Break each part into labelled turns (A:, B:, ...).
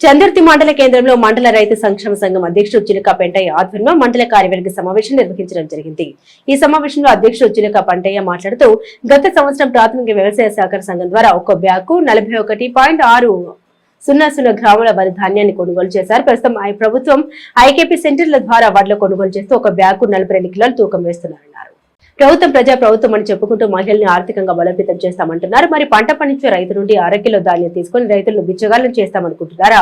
A: చందర్తి మండల కేంద్రంలో మండల రైతు సంక్షేమ సంఘం అధ్యక్షుడు చిలుక పెంటయ్య ఆధ్వర్యంలో మండల కార్యవర్గ సమావేశం నిర్వహించడం జరిగింది. ఈ సమావేశంలో అధ్యక్షుడు చిలుక పెంటయ్య మాట్లాడుతూ గత సంవత్సరం ప్రాథమిక వ్యవసాయ సహకార సంఘం ద్వారా ఒక బ్యాగు నలభై ఒకటి పాయింట్ ఆరు సున్నా సున్నా గ్రాముల వరి ధాన్యాన్ని కొనుగోలు చేశారు. ప్రస్తుతం ఆ ప్రభుత్వం ఐకేపీ సెంటర్ల ద్వారా వడ్ల కొనుగోలు చేస్తూ ఒక బ్యాగు నలభై రెండు కిలోలు తూకం వేస్తున్నారన్నారు. ప్రభుత్వం ప్రజా ప్రభుత్వం అని చెప్పుకుంటూ మహిళల్ని ఆర్థికంగా బలోపేతం చేస్తామంటున్నారు. మరి పంట పండించే రైతు నుండి అర కిలో ధాన్యం తీసుకుని రైతులను బిచ్చగాలను చేస్తామనుకుంటున్నారా?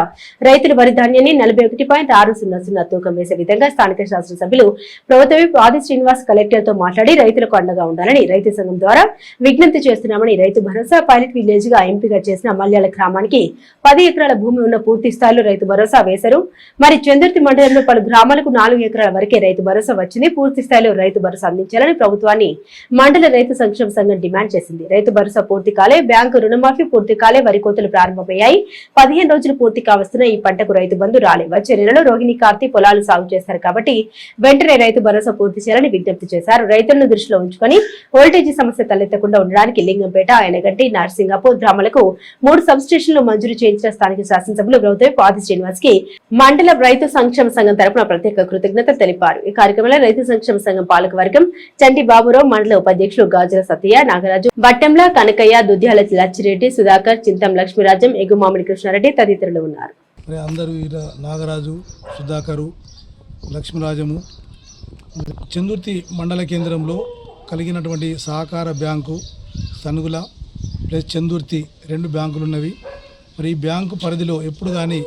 A: రైతులు వరి ధాన్యాన్ని నలభై ఒకటి పాయింట్ ఆరు సున్నా సున్నా తూకం వేసే విధంగా స్థానిక శాసనసభ్యులు ప్రభుత్వ ఆది శ్రీనివాస్ కలెక్టర్తో మాట్లాడి రైతులకు అండగా ఉండాలని రైతు సంఘం ద్వారా విజ్ఞప్తి చేస్తున్నామని రైతు భరోసా పైలట్ విలేజ్గా ఎంపిక చేసిన మల్యాల గ్రామానికి పది ఎకరాల భూమి ఉన్న పూర్తి స్థాయిలో రైతు భరోసా వేశారు. మరి చందుర్తి మండలంలో పలు గ్రామాలకు నాలుగు ఎకరాల వరకే రైతు భరోసా వచ్చింది. పూర్తి స్థాయిలో రైతు భరోసా అందించాలని ప్రభుత్వాన్ని మండల రైతు సంక్షేమ సంఘం డిమాండ్ చేసింది. రైతు భరోసా పూర్తి కాలే బ్యాంకు రుణమాఫీ పూర్తి కాలే వరి కోతలు ప్రారంభమయ్యాయి. పదిహేను రోజులు పూర్తి కావస్తున్న ఈ పంటకు రైతు బంధు రాలే వచ్చే నెలలో రోహిణి కార్తి పొలాలు సాగు చేస్తారు కాబట్టి వెంటనే రైతు భరోసా పూర్తి చేయాలని విజ్ఞప్తి చేశారు. రైతులను దృష్టిలో ఉంచుకొని వోల్టేజీ సమస్య తలెత్తకుండా ఉండడానికి లింగంపేట ఆయనగంటి నర్సింగాపూర్ గ్రామాలకు మూడు సబ్స్టేషన్లు మంజూరు చేయించిన స్థానిక శాసనసభ్యులు ప్రభుత్వ పాది శ్రీనివాస్కి మండల రైతు సంక్షేమ సంఘం తరపున ప్రత్యేక కృతజ్ఞతలు తెలిపారు. ఈ కార్యక్రమంలో రైతు సంక్షేమ సంఘం పాలకవర్గం చండీ చంటి బాబురావు మండల ఉపాధ్యక్షులు గాజుల సత్య నాగరాజు బట్టెంల కనకయ్య దుద్యాల లచ్చిరెడ్డి సుధాకర్ చింతం లక్ష్మీరాజం ఎగుమామిడి కృష్ణారెడ్డి తదితరులు ఉన్నారు.
B: మరి అందరూ నాగరాజు సుధాకరు లక్ష్మీరాజము చందుర్తి మండల కేంద్రంలో కలిగినటువంటి సహకార బ్యాంకు సనుగుల ప్లస్ చందుర్తి రెండు బ్యాంకులు ఉన్నవి మరి ఈ బ్యాంకు పరిధిలో ఎప్పుడు కానీ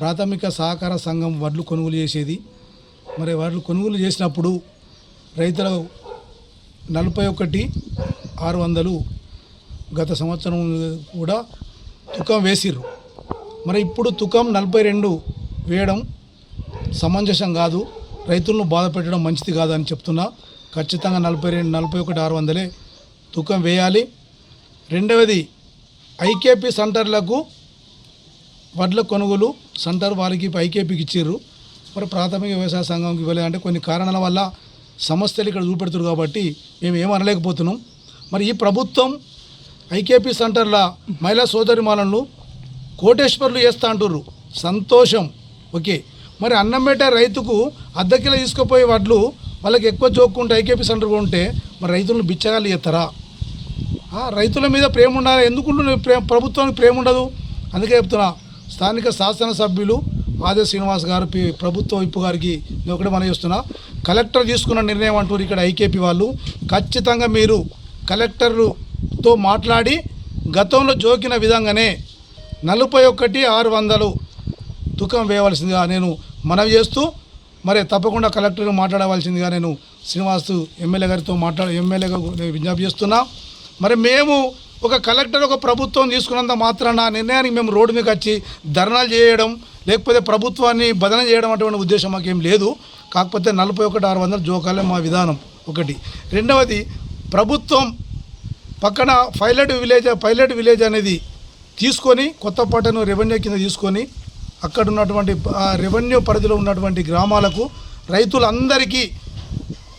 B: ప్రాథమిక సహకార సంఘం వడ్లు కొనుగోలు చేసేది. మరి వడ్లు కొనుగోలు చేసినప్పుడు రైతుల నలభై ఒకటి ఆరు వందలు గత సంవత్సరం కూడా తుకం వేసిర్రు. మరి ఇప్పుడు తుకం నలభై రెండు వేయడం సమంజసం కాదు. రైతులను బాధ పెట్టడం మంచిది కాదు అని చెప్తున్నా. ఖచ్చితంగా నలభై రెండు నలభై ఒకటి ఆరు వందలే తుకం వేయాలి. రెండవది ఐకేపీ సెంటర్లకు వడ్ల కొనుగోలు సెంటర్ వారికి ఐకేపీకి ఇచ్చిర్రు. మరి ప్రాథమిక వ్యవసాయ సంఘంకి ఇవ్వలేదంటే కొన్ని కారణాల వల్ల సమస్యలు ఇక్కడ చూపెడుతున్నారు కాబట్టి మేము ఏమనలేకపోతున్నాం. మరి ఈ ప్రభుత్వం ఐకేపీ సెంటర్ల మహిళా సోదరిమాలను కోటేశ్వర్లు చేస్తా అంటుర్రు. సంతోషం. ఓకే. మరి అన్నం పెట్టే రైతుకు అర్ధ తీసుకుపోయే వడ్లు వాళ్ళకి ఎక్కువ జోక్కుంటే ఐకేపీ సెంటర్ ఉంటే మరి రైతులను బిచ్చగాళ్ళు చేస్తారా? రైతుల మీద ప్రేమ ఉండాలి. ఎందుకు ప్రేమ ప్రభుత్వానికి ప్రేమ ఉండదు. అందుకే చెప్తున్నా. స్థానిక శాసనసభ్యులు ఆదే శ్రీనివాస్ గారు ప్రభుత్వ విప్పు గారికి నేను ఒకటే మనం చేస్తున్నా. కలెక్టర్ తీసుకున్న నిర్ణయం అంటారు ఇక్కడ ఐకేపీ వాళ్ళు. ఖచ్చితంగా మీరు కలెక్టర్తో మాట్లాడి గతంలో జోకిన విధంగానే నలభై ఒకటి ఆరు వందలు తుకం వేయవలసిందిగా నేను మనవి చేస్తూ మరి తప్పకుండా కలెక్టర్ మాట్లాడవలసిందిగా నేను శ్రీనివాస్ ఎమ్మెల్యే గారితో మాట్లాడ ఎమ్మెల్యేగా విజ్ఞప్తి చేస్తున్నా. మరి మేము ఒక కలెక్టర్ ఒక ప్రభుత్వం తీసుకున్నంత మాత్రాన నిర్ణయానికి మేము రోడ్డు మీకు వచ్చి ధర్నాలు చేయడం లేకపోతే ప్రభుత్వాన్ని బదనం చేయడం అటువంటి ఉద్దేశం మాకేం లేదు. కాకపోతే నలభై ఒకటి ఆరు వందలు జోకాలే మా విధానం ఒకటి. రెండవది ప్రభుత్వం పక్కన పైలట్ విలేజ్ పైలట్ విలేజ్ అనేది తీసుకొని కొత్తపేటను రెవెన్యూ కింద తీసుకొని అక్కడ ఉన్నటువంటి రెవెన్యూ పరిధిలో ఉన్నటువంటి గ్రామాలకు రైతులందరికీ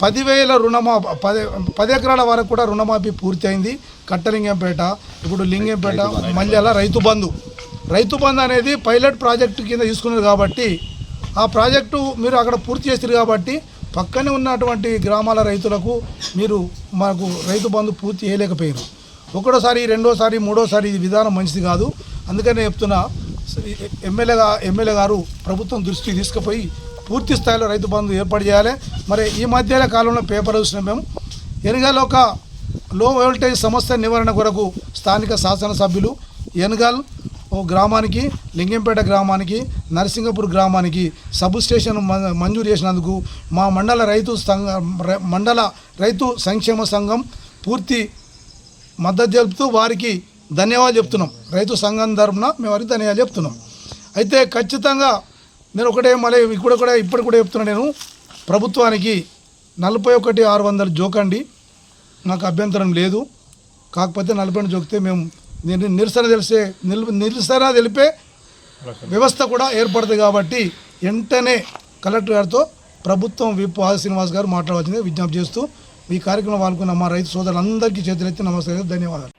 B: పదివేల రుణమా పది పది ఎకరాల వరకు కూడా రుణమాఫీ పూర్తి అయింది కట్టలింగంపేట ఇప్పుడు లింగంపేట మల్యాల రైతు బంధు. రైతు బంధు అనేది పైలట్ ప్రాజెక్టు కింద తీసుకున్నారు కాబట్టి ఆ ప్రాజెక్టు మీరు అక్కడ పూర్తి చేస్తారు కాబట్టి పక్కనే ఉన్నటువంటి గ్రామాల రైతులకు మీరు మాకు రైతు బంధు పూర్తి చేయలేకపోయారు ఒకటోసారి రెండోసారి మూడోసారి ఇది విధానం మంచిది కాదు. అందుకనే చెప్తున్నా ఎమ్మెల్యేగా ఎమ్మెల్యే గారు ప్రభుత్వం దృష్టికి తీసుకుపోయి పూర్తి స్థాయిలో రైతు బంధు ఏర్పాటు చేయాలి. మరి ఈ మధ్యలో కాలంలో పేపర్ చూసినాం మేము. ఎనగాల ఒక లో వోల్టేజ్ సమస్య నివారణ కొరకు స్థానిక శాసనసభ్యులు ఎనగాల్ ఓ గ్రామానికి లింగంపేట గ్రామానికి నరసింగపూర్ గ్రామానికి సబ్ స్టేషన్ మంజూరు చేసినందుకు మా మండల రైతు సంఘ మండల రైతు సంక్షేమ సంఘం పూర్తి మద్దతు తెలుపుతూ వారికి ధన్యవాదాలు చెప్తున్నాం. రైతు సంఘం తరఫున మేము వారికి ధన్యవాదాలు చెప్తున్నాం. అయితే ఖచ్చితంగా నేను ఒకటే మళ్ళీ ఇప్పుడు కూడా ఇప్పుడు కూడా చెప్తున్నా నేను. ప్రభుత్వానికి నలభై ఒకటి ఆరు వందలు జోకండి నాకు అభ్యంతరం లేదు. కాకపోతే నలభై జోకితే మేము నిరసన తెలిసే నిల్ నిరసన తెలిపే వ్యవస్థ కూడా ఏర్పడుతుంది కాబట్టి వెంటనే కలెక్టర్ గారితో ప్రభుత్వం విప్ ఆది శ్రీనివాస్ గారు మాట్లాడవలసింది విజ్ఞప్తి చేస్తూ ఈ కార్యక్రమం పాల్గొన్న మా రైతు సోదరులందరికీ చేతులెత్తి నమస్కారం ధన్యవాదాలు.